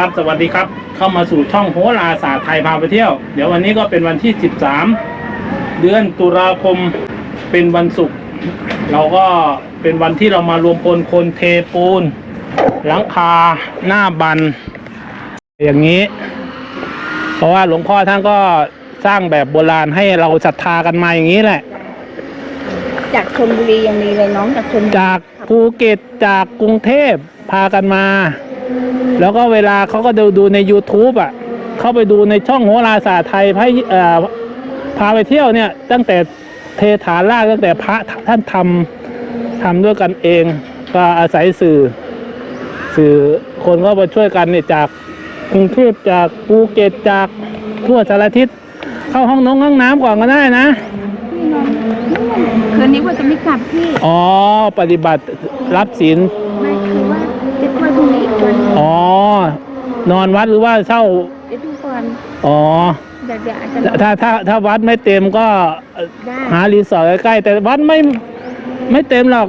ครับ สวัสดีครับ เข้ามาสู่ช่องโหราศาสตร์ไทยพาไปเที่ยว เดี๋ยววันนี้ก็เป็นวันที่ 13 เดือนตุลาคมเป็นวันศุกร์เราก็เป็นวันที่เรามารวมพลคนเทปูน หลังคาหน้าบัน อย่างนี้ เพราะว่าหลวงพ่อท่านก็สร้างแบบโบราณให้เราศรัทธากันมาอย่างนี้แหละ จากชนบุรียังมีเลยน้องจากชนบุรีจากภูเก็ตจากกรุงเทพพากันมา แล้วก็เวลาเขาก็ดูดูใน YouTube อะ เข้าไปดูในช่องโหราศาสตร์ไทยพาเอ่อพาไปเที่ยวเนี่ย ตั้งแต่เทฐานรากตั้งแต่พระท่านทำทำด้วยกันเอง ก็อาศัยสื่อ สื่อคนก็มาช่วยกันเนี่ยจากกรุงเทพจากภูเก็ตจากทั่วสารทิศเข้าห้องน้องห้องน้ำก่อนก็ได้นะพี่น้องคืนนี้ว่าจะไม่กลับพี่ อ๋อ ปฏิบัติรับศีล ไม่คือว่าจะช่วยพรุ่งนี้ อีกวันหนึ่งอ๋อ นอนวัดหรือว่าเช่า เดี๋ยวดูก่อนอ๋อ เดี๋ยวเดี๋ยวอาจจะถ้าถ้าถ้าวัดไม่เต็มก็ได้หารีสอร์ทใกล้ๆแต่วัดไม่ไม่เต็มหรอก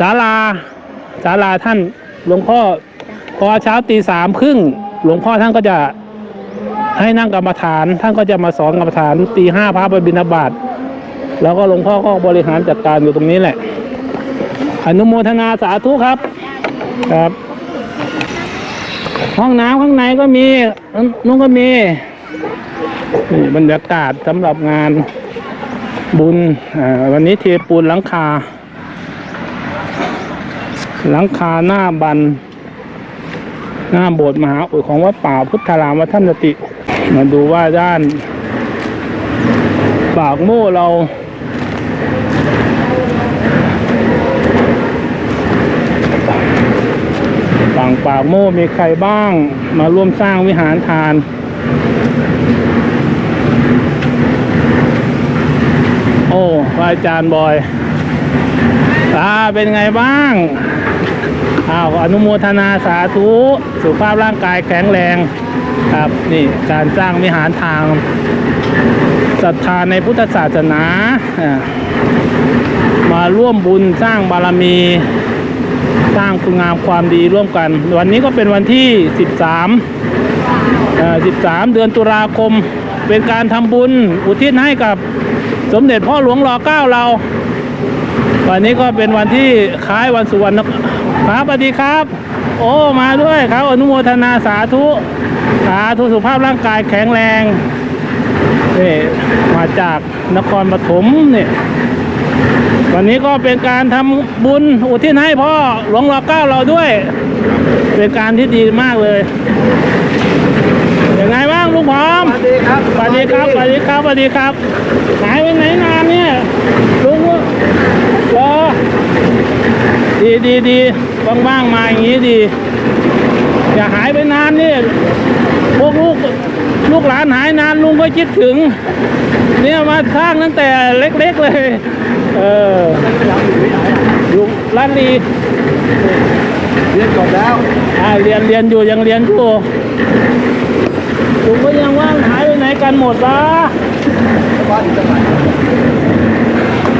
ศาลาศาลาท่านหลวงพ่อ พอเช้าตีสามครึ่งหลวงพ่อท่านก็จะให้นั่งกรรมฐาน ท่านก็จะมาสอนกรรมฐานตีห้าพระไปบิณฑบาตแล้วก็หลวงพ่อก็บริหารจัดการอยู่ตรงนี้แหละ อนุโมทนาสาธุครับ ครับ ห้องน้ำข้างในก็มีนู้นก็มีนี่บรรยากาศสำหรับงานบุญวันนี้เทปูนหลังคา หลังคาหน้าบัน หน้าโบสถ์มหาอุของวัดป่าพุทธารามวัฒนติ มาดูว่าด้านปากโม่เรา ฝั่งปากโม่มีใครบ้าง มาร่วมสร้างวิหารทานโอ้พระอาจารย์บอยตาเป็นไงบ้างอ้าวอนุโมทนาสาธุสุขภาพร่างกายแข็งแรงครับนี่การสร้างวิหารทางศรัทธาในพุทธศาสนาอ่ามาร่วมบุญสร้างบารมี สร้างคุณงามความดีร่วมกัน วันนี้ก็เป็นวันที่ 13เอ่อ13 เดือนตุลาคม เป็นการทำบุญอุทิศให้กับสมเด็จพ่อหลวงรอเก้าเรา วันนี้ก็เป็นวันที่คล้ายวันสุวรรณครับสวัสดีครับ โอ้มาด้วยครับอนุโมทนาสาธุ สาธุสุขภาพร่างกายแข็งแรงนี่มาจากนครปฐมเนี่ย วันนี้ก็เป็นการทำบุญอุทิศให้พ่อหลวงรอเก้าเราด้วย เป็นการที่ดีมากเลยยังไงบ้างลุงพร้อมสวัสดีครับสวัสดีครับสวัสดีครับสวัสดีครับหายไปไหนนานเนี่ยลุงรอดีดีดีว่างๆมาอย่างนี้ดี อย่าหายไปนานนี่พวกลูกลูกหลานหายนานลุงก็คิดถึง เนี่ยมาสร้างตั้งแต่เล็กๆเลย เอออยู่ร้านดีเรียนจบแล้วอ่าเรียนเรียนอยู่ยังเรียนอยู่ลุงก็ยังว่างหายไปไหนกันหมดวะบ้านอยู่จังหวัด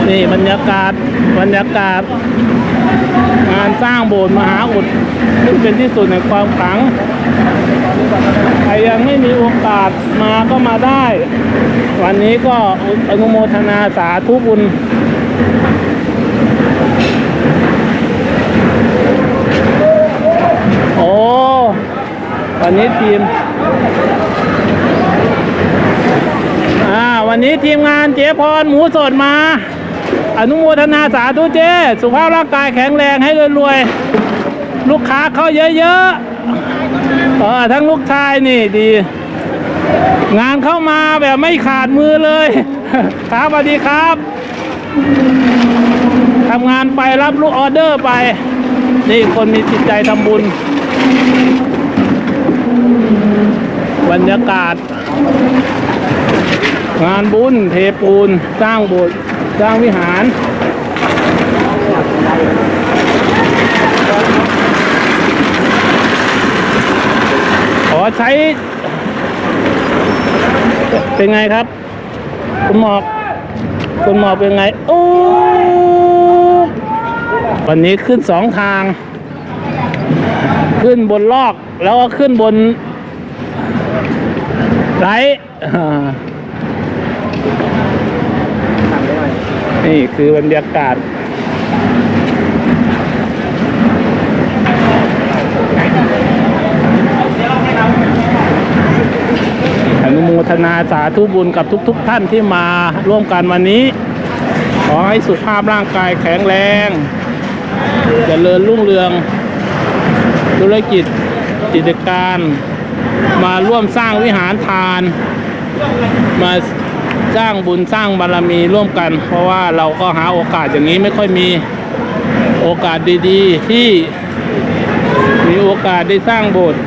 นี่บรรยากาศบรรยากาศ งานสร้างโบสถ์มหาอุดซึ่งเป็นที่สุดในความขลังใครยังไม่มีโอกาสมาก็มาได้ วันนี้ก็อนุโมทนาสาธุบุญ โอ้ วันนี้ทีม อ่า วันนี้ทีมงานเจ๊พรหมูสดมา อนุโมทนาสาธุเจ๊สุขภาพร่างกายแข็งแรงให้รวยๆ ลูกค้าเข้าเยอะๆเออทั้งลูกชายนี่ดี งานเข้ามาแบบไม่ขาดมือเลย ครับสวัสดีครับทำงานไปรับลูกออเดอร์ไป นี่คนมีจิตใจทำบุญ บรรยากาศ งานบุญเทปูน สร้างโบสถ์สร้างวิหาร ขอใช้ เป็นไงครับ คุณหมอกคุณหมอกเป็นไง โอ้วันนี้ขึ้นสองทาง ขึ้นบนลอกแล้วก็ขึ้นบน ไรอ่นี่คือบรรยากาศอนุโมทนาสาธุบุญกับทุก ๆ ท่านที่มาร่วมกันวันนี้ ขอให้สุขภาพร่างกายแข็งแรงเจริญรุ่งเรือง ธุรกิจกิจการ มาร่วมสร้างวิหารทาน มาสร้างบุญสร้างบารมีร่วมกัน เพราะว่าเราก็หาโอกาสอย่างนี้ไม่ค่อยมีโอกาสดีๆ ที่มีโอกาสได้สร้างโบสถ์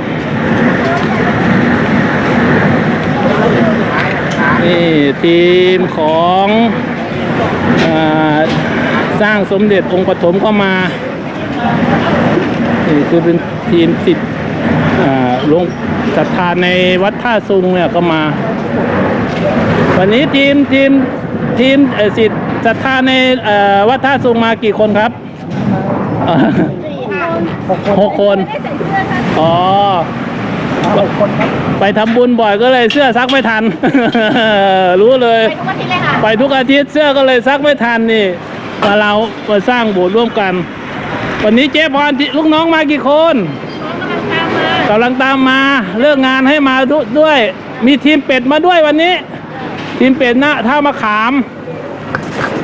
นี่ทีมของอสร้างสมเด็จองค์ปฐมก็มานี่คือเป็นทีมสิทธิ์หลวง ศรัทธาในวัดท่าซุงเนี่ยก็มา วันนี้ทีมทีมทีมเอ่อสิทธิ์ศรัทธาในเอ่อวัดท่าซุงมากี่คนครับเอ่อหกคนอ๋อไปทำบุญบ่อยก็เลยเสื้อซักไม่ทัน รู้เลยไปทุกอาทิตย์เลยค่ะไปทุกอาทิตย์เสื้อก็เลยซักไม่ทันนี่มาเรามาสร้างโบสถ์ร่วมกัน วันนี้เจ๊พรลูกน้องมากี่คน กำลังตามมาเลิกงานให้มาด้วย มีทีมเป็ดมาด้วยวันนี้ ทีมเป็ดนะท่ามาขาม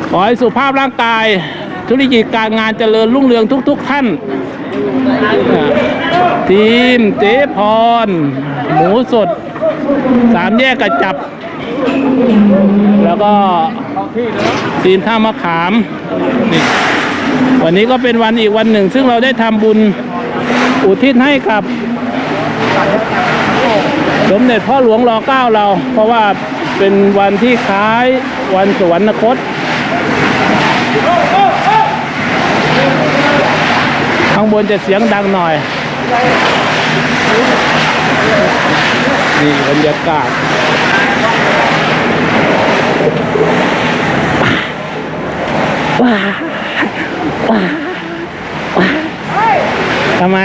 ขอให้สุขภาพร่างกาย ธุรกิจการงานเจริญรุ่งเรืองทุก ๆ ท่าน ทีมเจ๊พร หมูสด สามแยกกระจับ แล้วก็ทีมท่ามะขามนี่วันนี้ก็เป็นวันอีกวันหนึ่ง ซึ่งเราได้ทำบุญอุทิศให้กับ สมเด็จพ่อหลวงรอเก้าเรา เพราะว่าเป็นวันที่คล้ายวันสวรรคต ข้างบนจะเสียงดังหน่อย นี่บรรยากาศว้าว้าว้าทำไม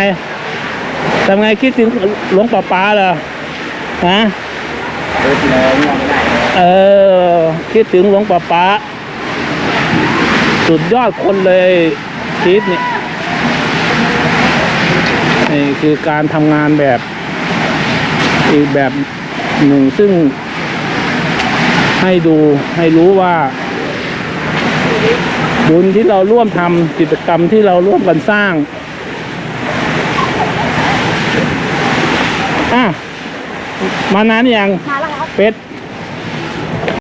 ทำไงคิดถึงหลวงป่าป้าเหรอฮะเออ คิดถึงหลวงป่าป้า สุดยอดคนเลยคิดนี่นี่คือการทำงานแบบอีกแบบหนึ่งซึ่ง ให้ดูให้รู้ว่า บุญที่เราร่วมทำกิจกรรมที่เราร่วมกันสร้างอะ มานานยังมาแล้วครับเป็ด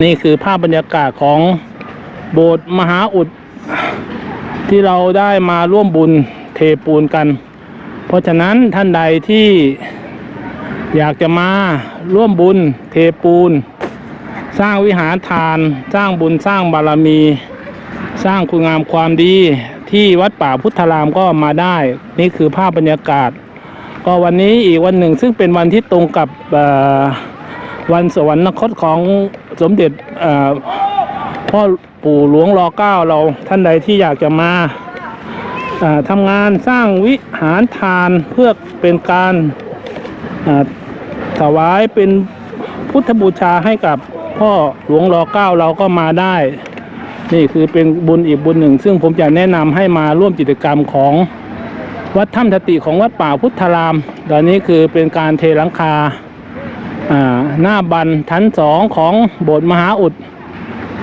นี่คือภาพบรรยากาศของโบสถ์มหาอุด ที่เราได้มาร่วมบุญเทปูนกัน เพราะฉะนั้นท่านใดที่อยากจะมาร่วมบุญเทปูน สร้างวิหารทาน สร้างบุญสร้างบารมี สร้างคุณงามความดีที่วัดป่าพุทธารามก็มาได้ นี่คือภาพบรรยากาศ ก็วันนี้อีกวันหนึ่งซึ่งเป็นวันที่ตรงกับวันสวรรคตของสมเด็จพ่อปู่หลวงรอเก้าเราท่านใดที่อยากจะมาทำงานสร้างวิหารทานเพื่อเป็นการถวายเป็นพุทธบูชาให้กับพ่อหลวงรอเก้าเราก็มาได้ นี่คือเป็นบุญอีกบุญหนึ่ง ซึ่งผมจะแนะนำให้มาร่วมกิจกรรมของ วัดถ้ำทติของวัดป่าพุทธาราม ตอนนี้คือเป็นการเทหลังคาหน้าบันชั้นสองของโบสถ์มหาอุด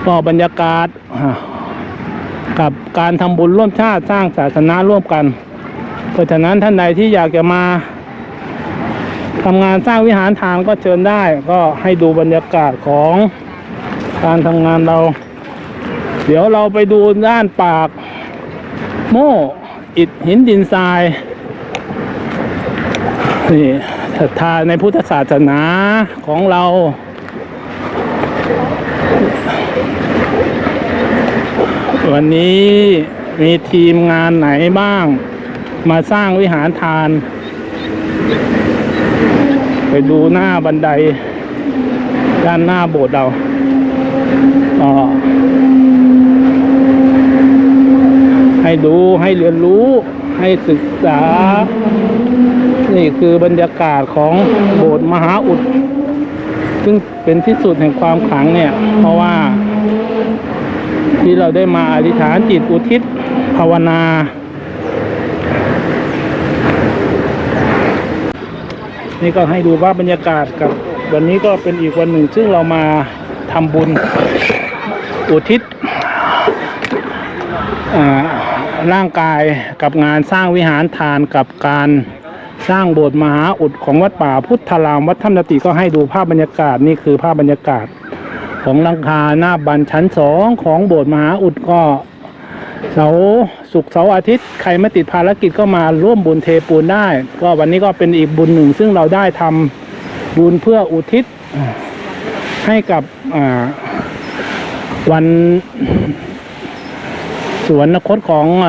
ก็บรรยากาศกับการทำบุญร่วมชาติสร้างศาสนาร่วมกัน เพราะฉะนั้นท่านใดที่อยากจะมาทำงานสร้างวิหารทานก็เชิญได้ ก็ให้ดูบรรยากาศของการทำงานเรา เดี๋ยวเราไปดูด้านปากโม่ อิฐหินดินทรายนี่ศรัทธาในพุทธศาสนาของเราวันนี้มีทีมงานไหนบ้าง มาสร้างวิหารทาน ไปดูหน้าบันได ด้านหน้าโบสถ์เราอ๋อ ให้ดูให้เรียนรู้ให้ศึกษา นี่คือบรรยากาศของโบสถ์มหาอุด ซึ่งเป็นที่สุดแห่งความขลังเนี่ย เพราะว่าที่เราได้มาอธิษฐานจิตอุทิศภาวนา นี่ก็ให้ดูว่าบรรยากาศกับวันนี้ก็เป็นอีกวันหนึ่ง ซึ่งเรามาทำบุญอุทิศอ่า ร่างกายกับงานสร้างวิหารทานกับการสร้างโบสถ์มหาอุดของวัดป่าพุทธารามวัดถ้ำนติก็ให้ดูภาพบรรยากาศนี่คือภาพบรรยากาศ ของหลังคาหน้าบันชั้นสองของโบสถ์มหาอุดก็เสาร์ศุกเสาอาทิตย์ใครไม่ติดภารกิจก็มาร่วมบุญเทปูนได้ ก็วันนี้ก็เป็นอีกบุญหนึ่ง ซึ่งเราได้ทำบุญเพื่ออุทิศให้กับวัน สวนนคตของอ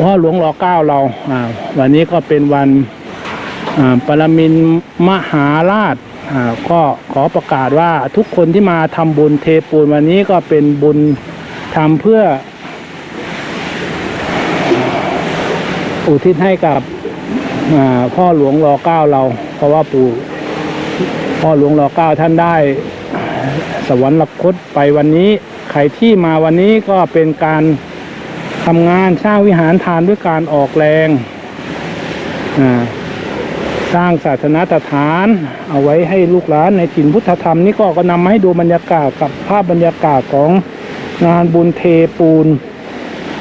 พ่อหลวงรอเก้าเราวันนี้ก็เป็นวันอ่าปรมินมหาราชก็ขอประกาศว่าทุกคนที่มาทำบุญเทปูนวันนี้ก็เป็นบุญทำเพื่อ อุทิศให้กับพ่อหลวงรอเก้าเรา เพราะว่าปู่พ่อหลวงรอเก้าท่านได้ สวรรคตไปวันนี้ ที่มาวันนี้ก็เป็นการทำงานสร้างวิหารทานด้วยการออกแรงสร้างศาสนสถาน เอาไว้ให้ลูกหลานในถิ่นพุทธธรรมนี่ก็ก็นำมาให้ดูบรรยากาศกับภาพบรรยากาศของงานบุญเทปูน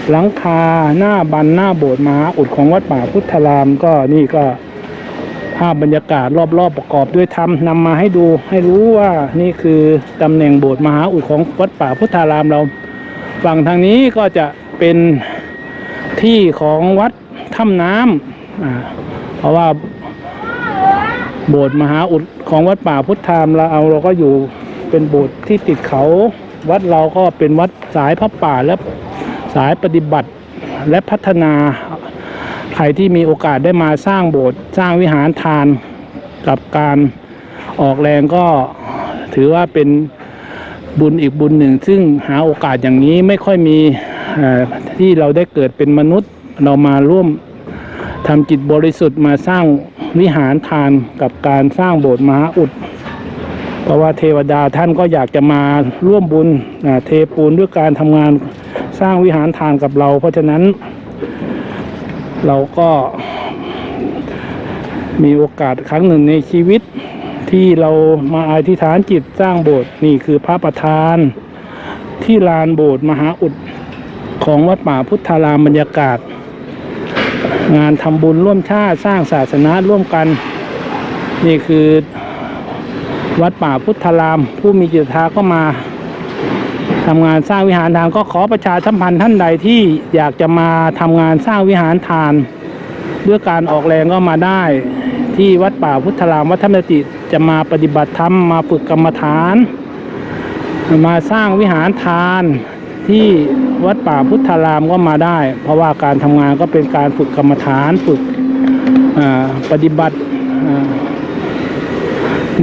หลังคาหน้าบันหน้าโบสถ์มหาอุดของวัดป่าพุทธรามก็นี่ก็ ภาพบรรยากาศรอบๆประกอบด้วยธรรมนำมาให้ดูให้รู้ว่านี่คือตำแหน่งโบสถ์มหาอุดของวัดป่าพุทธารามเรา ฝั่งทางนี้ก็จะเป็นที่ของวัดถ้ำน้ำเพราะว่าโบสถ์มหาอุดของวัดป่าพุทธามเราเอาเราก็อยู่เป็นโบสถ์ที่ติดเขา วัดเราก็เป็นวัดสายพระป่าและสายปฏิบัติและพัฒนา ใครที่มีโอกาสได้มาสร้างโบสถ์สร้างวิหารทานกับการออกแรงก็ถือว่าเป็นบุญอีกบุญหนึ่ง ซึ่งหาโอกาสอย่างนี้ไม่ค่อยมีที่เราได้เกิดเป็นมนุษย์ เรามาร่วมทำจิตบริสุทธิ์มาสร้างวิหารทานกับการสร้างโบสถ์มหาอุดเพราะว่าเทวดาท่านก็อยากจะมาร่วมบุญเทปูนด้วยการทำงานสร้างวิหารทานกับเรา เพราะฉะนั้น เราก็มีโอกาสครั้งหนึ่งในชีวิตที่เรามาอธิษฐานจิตสร้างโบสถ์นี่คือพระประธาน ที่ลานโบสถ์มหาอุดของวัดป่าพุทธารามบรรยากาศ งานทำบุญร่วมชาติสร้างศาสนาร่วมกัน นี่คือวัดป่าพุทธาราม ผู้มีจิตศรัทธาก็มา ทำงานสร้างวิหารทานก็ขอประชาสัมพันธ์ท่านใดที่อยากจะมาทำงานสร้างวิหารทาน ด้วยการออกแรงก็มาได้ ที่วัดป่าพุทธรามวัดธรรมติจะมาปฏิบัติธรรมมาฝึกกรรมฐาน มาสร้างวิหารทานที่วัดป่าพุทธารามก็มาได้ เพราะว่าการทำงานก็เป็นการฝึกกรรมฐานฝึกปฏิบัติ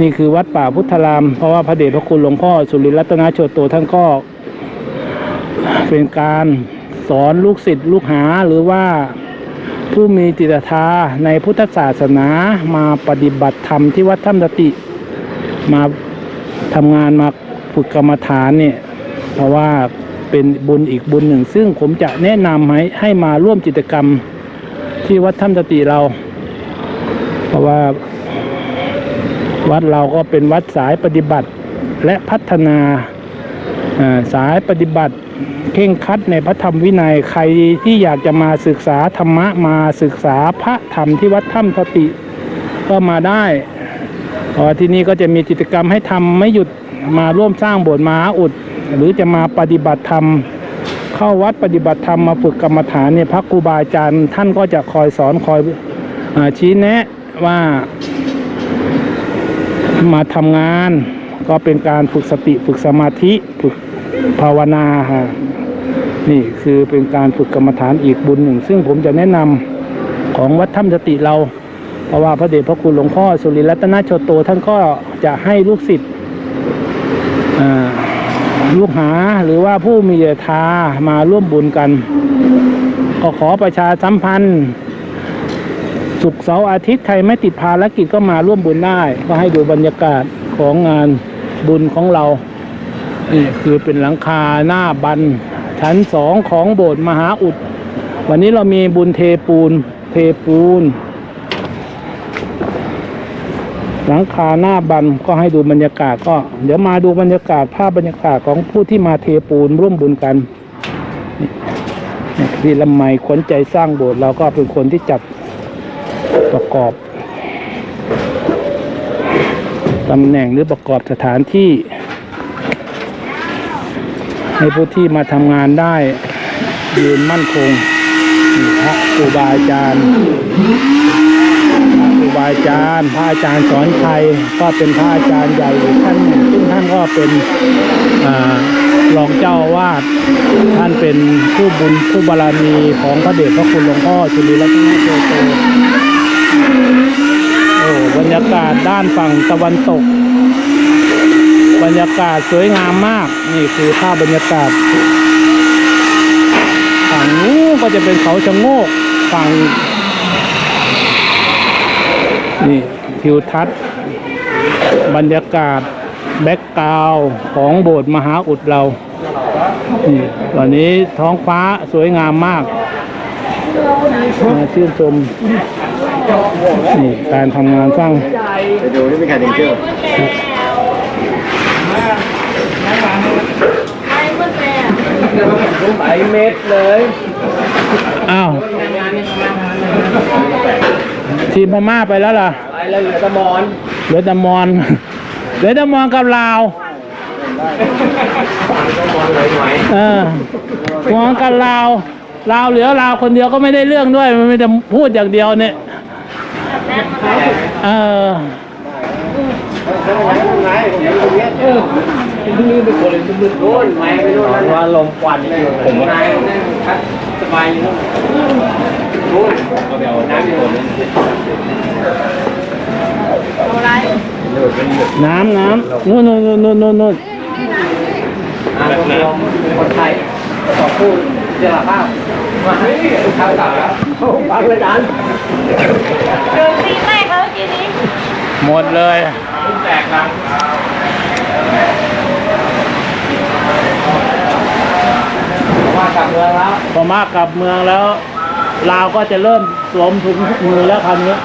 นี่คือวัดป่าพุทธาราม เพราะว่าพระเดชพระคุณหลวงพ่อสุริรัตนโชโตท่านก็ เป็นการสอนลูกศิษย์ลูกหาหรือว่าผู้มีจิตศรัทธาในพุทธศาสนามาปฏิบัติธรรมที่วัดถ้ำตติ มาทำงานมาฝึกกรรมฐานเนี่ยเพราะว่าเป็นบุญอีกบุญหนึ่ง ซึ่งผมจะแนะนำให้ให้มาร่วมกิจกรรมที่วัดถ้ำตติเรา เพราะว่าวัดเราก็เป็นวัดสายปฏิบัติและพัฒนาสายปฏิบัติ เข่งคัดในพระธรรมวินัยใครที่อยากจะมาศึกษาธรรมะมาศึกษาพระธรรมที่วัดถ้ำตติ ก็มาได้ที่นี่ก็จะมีกิจกรรมให้ทำไม่หยุดมาร่วมสร้างโบสถ์มาอุด หรือจะมาปฏิบัติธรรม เข้าวัดปฏิบัติธรรมมาฝึกกรรมฐานเนี่ยพระครูบาอาจารย์ท่านก็จะคอยสอนคอยอชี้แนะว่ามาทำงานก็เป็นการฝึกสติฝึกสมาธิฝึก ภาวนาฮะนี่คือเป็นการฝึกกรรมฐานอีกบุญหนึ่ง ซึ่งผมจะแนะนำของวัดถ้ำสติเรา เพราะว่าพระเดชพระคุณหลวงพ่อสุริรัตนโชโตท่านก็จะให้ลูกศิษย์ลูกหาหรือว่าผู้มีศรัทธามาร่วมบุญกัน ก็ขอประชาสัมพันธ์ศุกเสาร์อาทิตย์ใครไม่ติดภารกิจก็มาร่วมบุญได้ ก็ให้ดูบรรยากาศของงานบุญของเรา นี่คือเป็นหลังคาหน้าบัน ชั้นสองของโบสถ์มหาอุด วันนี้เรามีบุญเทปูน เทปูน หลังคาหน้าบันก็ให้ดูบรรยากาศก็ เดี๋ยวมาดูบรรยากาศภาพบรรยากาศของผู้ที่มาเทปูนร่วมบุญกันนี่นี่พี่ลำไมขนใจสร้างโบสถ์เราก็เป็นคนที่จัดประกอบตำแหน่งหรือประกอบสถานที่ ให้ผู้ที่มาทำงานได้ยืนมั่นคงพระครูบาอาจารย์พระครูบาอาจารย์พระอาจารย์สอนชัยก็เป็นพระอาจารย์ใหญ่ท่านหนึ่งซึ่งท่านก็เป็นรองเจ้าวาสท่านเป็นผู้บุญผู้บารมีของพระเดชพระคุณหลวงพ่อจุลีรัตนโตโตโอ้บรรยากาศด้านฝั่งตะวันตก บรรยากาศสวยงามมาก นี่คือภาพบรรยากาศฝั่งนู้นก็จะเป็นเขาชะโงกฝั่งนี่ทิวทัศน์บรรยากาศแบ็กกราวของโบสถ์มหาอุดเรานี่วันนี้ท้องฟ้าสวยงามมากมาชื่นชมนี่การทำงานสร้างไปดูนี่มีใครถึงเชื่อไปเม็ดเลยอ้าวทีมพม่าไปแล้วล่ะไปแล้วเหลือตะมอนเหลือแต่มอนเหลือแต่มอนกับลาวเออมอนกับลาวลาวเหลือลาวคนเดียวก็ไม่ได้เรื่องด้วย มันไม่ได้พูดอย่างเดียวเนี่ยเออ โน่นไม่ไปโน่นว่าลมควันอยู่ผมนายนั่งพักสบายอยู่นู่นนู่นเอาไปเอาน้ำอยู่นู่นน้ำน้ำนู่นนู่นนู่นนู่นนู่นนู่นแบบน้ำคนไทยสองคู่เจรภาพมาให้ข้าวเก่าแล้วฟังเลยจานโดนตีแม่เขาทีนี้หมดเลยแตกลัง ว่ากลับเมืองแล้วพอมากลับเมืองแล้วลาวก็จะเริ่มสวมถุงมือแล้วคราวนี้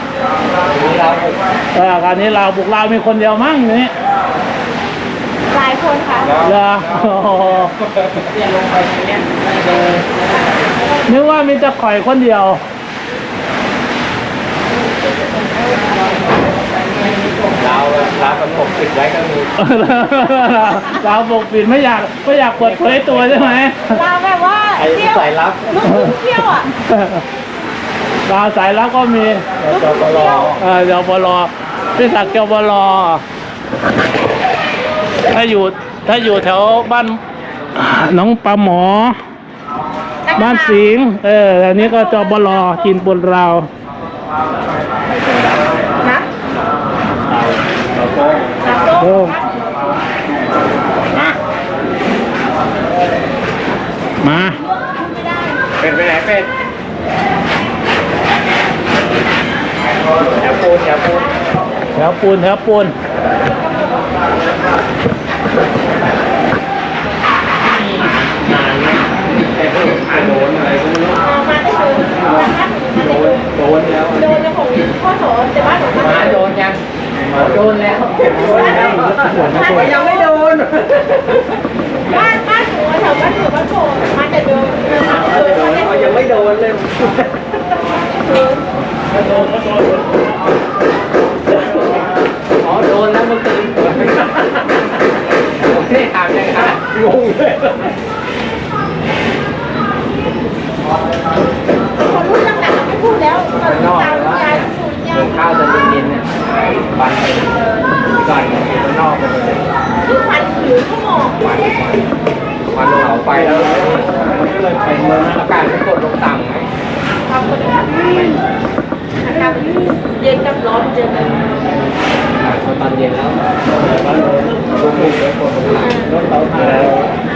มีเราเออคราวนี้ลาวบุกลาวมีคนเดียวมั้งอยู่นี่หลายคนค่ะเหรอโอ้โหเนี่ยลงไปตรงเนี้ยเดินนึกว่ามีแต่ข่อยคนเดียว เราเราประกบปิดไว้ก็มีลาวปกปิดไม่อยากไม่อยากเปิดเผยตัวใช่ไหมเราแบบว่าไอ้เที่ยวสายลับลูกทุ่งเที่ยวอะลาวสายลับก็มีลูกทุ่งเที่ยวเออเดี๋ยวบลพี่ศักดิ์เจ้าบลถ้าอยู่ถ้าอยู่แถวบ้านหน้องปลาหมอ บ้านสิงห์เอออันนี้ก็จบลกินบนเรานะ โอ้มาเป็นไปไหนเป็นแถวปูนแถวปูนแถวปูนแถวปูนนานไหมแต่พวกหาโดนอะไรก็ไม่รู้เอามาได้เลยมาได้เลยโดนแล้วโดนจะของพ่อโสแต่บ้านหนูก็หาโดนยัง โดนแล้วโดนแล้วยังไม่โดน บ้านบ้านหนูแถวบ้านหนูบ้านโสมาจะโดนมาจะโดนมาจะโดนยังไม่โดน บันไปก่อนกินข้างนอกไปเลยทุกวันถือข้าวหมอกวันวันเผาไฟแล้วมันก็เลยไปเมืองอากาศมันกดลงต่ำไงทำคนละอากาศเย็นกับร้อนเจอกันตอนเย็นแล้วลุกๆเลยกดลงต่ำรถเต่านเขา